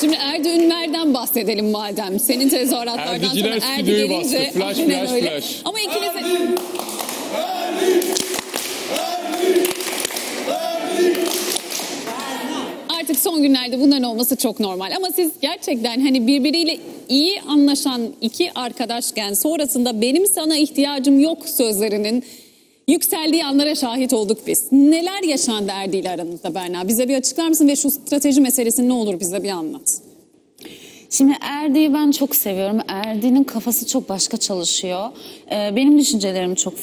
Şimdi Erdi Ünver'den bahsedelim madem. Senin tezahüratlardan Erdiciler sonra Erdi gelince... bastı. Flash, flash, öyle. flash. Ama ikiniz de... Artık son günlerde bunların olması çok normal. Ama siz gerçekten hani birbiriyle iyi anlaşan iki arkadaşken sonrasında benim sana ihtiyacım yok sözlerinin yükseldiği anlara şahit olduk biz. Neler yaşandı Erdi ile aranızda Berna? Bize bir açıklar mısın ve şu strateji meselesini ne olur bize bir anlat. Şimdi Erdi'yi ben çok seviyorum. Erdi'nin kafası çok başka çalışıyor. Ee, benim düşüncelerim çok